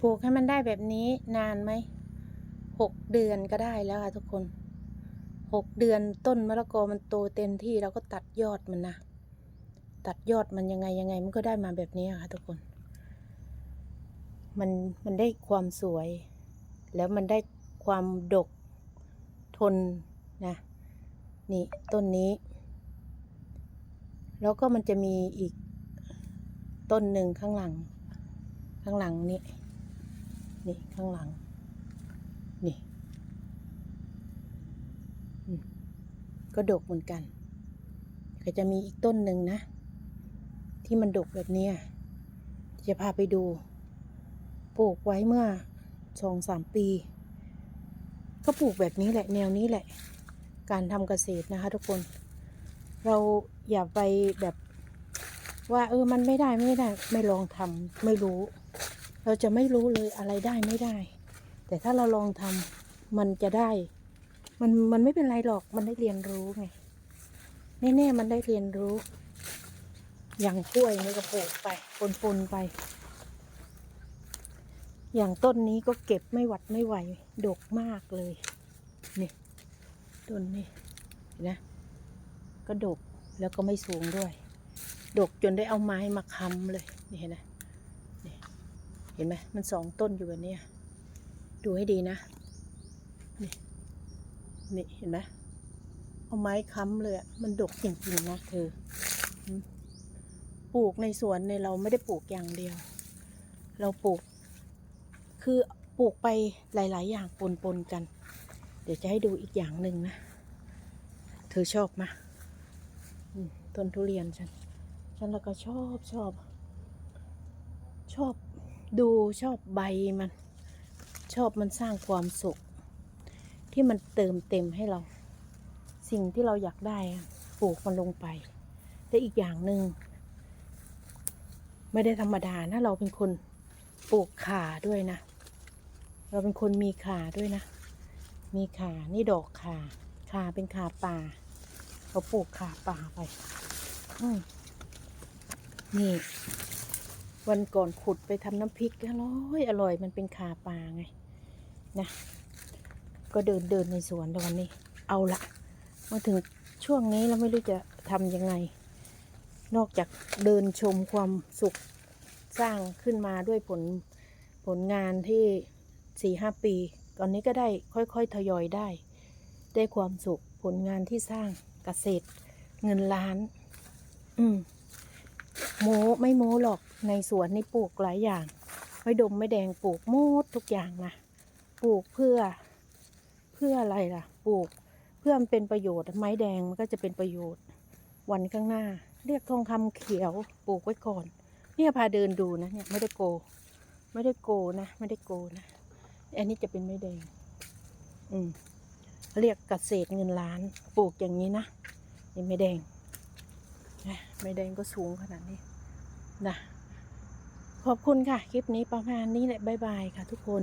ปลูกให้มันได้แบบนี้นานไหมหกเดือนก็ได้แล้วค่ะทุกคนหกเดือนต้นมะละกอมันโตเต็มที่เราก็ตัดยอดมันนะตัดยอดมันยังไงยังไงมันก็ได้มาแบบนี้ค่ะทุกคน มันมันได้ความสวย แล้วมันได้ความดกทนนะนี่ต้นนี้ แล้วก็มันจะมีอีกต้นหนึ่งข้างหลัง ข้างหลังนี่ นี่ข้างหลัง นี่ก็ดกเหมือนกัน ก็จะมีอีกต้นหนึ่งนะ ที่มันดกแบบนี้จะพาไปดู ปลูกไว้เมื่อสองสามปี ก็ปลูกแบบนี้แหละ แนวนี้แหละ การทำเกษตรนะคะทุกคน เราอย่าไปแบบว่าเออ มันไม่ได้ไม่ได้ ไม่ลองทำไม่รู้ เราจะไม่รู้เลยอะไรได้ไม่ได้ แต่ถ้าเราลองทำมันจะได้ มันมันไม่เป็นไรหรอกมันได้เรียนรู้ไงแน่ๆมันได้เรียนรู้ อย่างกล้วยนี่ก็ปลูกไปปนๆไป อย่างต้นนี้ก็เก็บไม่หวัดไม่ไหวดกมากเลยนี่ต้นนี้นะ ก็ดกแล้วก็ไม่สูงด้วย ดกจนได้เอาไม้มาค้ำเลยนี่เห็นไหม เห็นไหมมันสองต้นอยู่แบบนี้ดูให้ดีนะ นี่ นี่เห็นไหมเอาไม้ค้ำเลยมันดกจริงๆนะเธอปลูกในสวนเนี่ยเราไม่ได้ปลูกอย่างเดียว เราปลูก คือปลูกไปหลาย ๆ อย่างปนๆกัน เดี๋ยวจะให้ดูอีกอย่างหนึ่งนะ เธอชอบมะอืมต้นทุเรียนฉัน ฉันแล้วก็ชอบชอบ ชอบ ดูชอบใบมัน ชอบมันสร้างความสุข ที่มันเติมเต็มให้เรา สิ่งที่เราอยากได้ปลูกมันลงไป แต่อีกอย่างหนึ่งไม่ได้ธรรมดานะเราเป็นคนปลูกขาด้วยนะ เราเป็นคนมีขาด้วยนะ มีขานี่ดอกขาขาเป็นขาป่าเขาปลูกขาป่าไป อืมนี่ วันก่อนขุดไปทำน้ำพริกอร่อยอร่อยมันเป็นขาปลาไงนะ ก็เดินเดินในสวนแล้ววันนี้ เอาละมาถึงช่วงนี้เราไม่รู้จะทำยังไง นอกจากเดินชมความสุขสร้างขึ้นมาด้วยผลผลงานที่สี่ห้าปี ตอนนี้ก็ได้ค่อยๆทยอยได้ ได้ความสุขผลงานที่สร้างเกษตรเงินล้าน อืม โมไม่โมหรอกในสวนนี่ปลูกหลายอย่างไม่ดมไม่แดงปลูกหมดทุกอย่างนะปลูกเพื่อเพื่ออะไรล่ะ ปลูกเพื่อมันเป็นประโยชน์ไม้แดงมันก็จะเป็นประโยชน์ วันข้างหน้า เรียกทองคำเขียวปลูกไว้ก่อน เนี่ยพาเดินดูนะเนี่ยไม่ได้โก ไม่ได้โกนะ ไม่ได้โกนะอันนี้จะเป็นไม้แดง อืมเรียกเกษตรเงินล้านปลูกอย่างนี้นะนี่ไม้แดง นะไม่แดงก็สูงขนาดนี้นะขอบคุณค่ะ คลิปนี้ประมาณนี้แหละบ๊ายบายค่ะทุกคน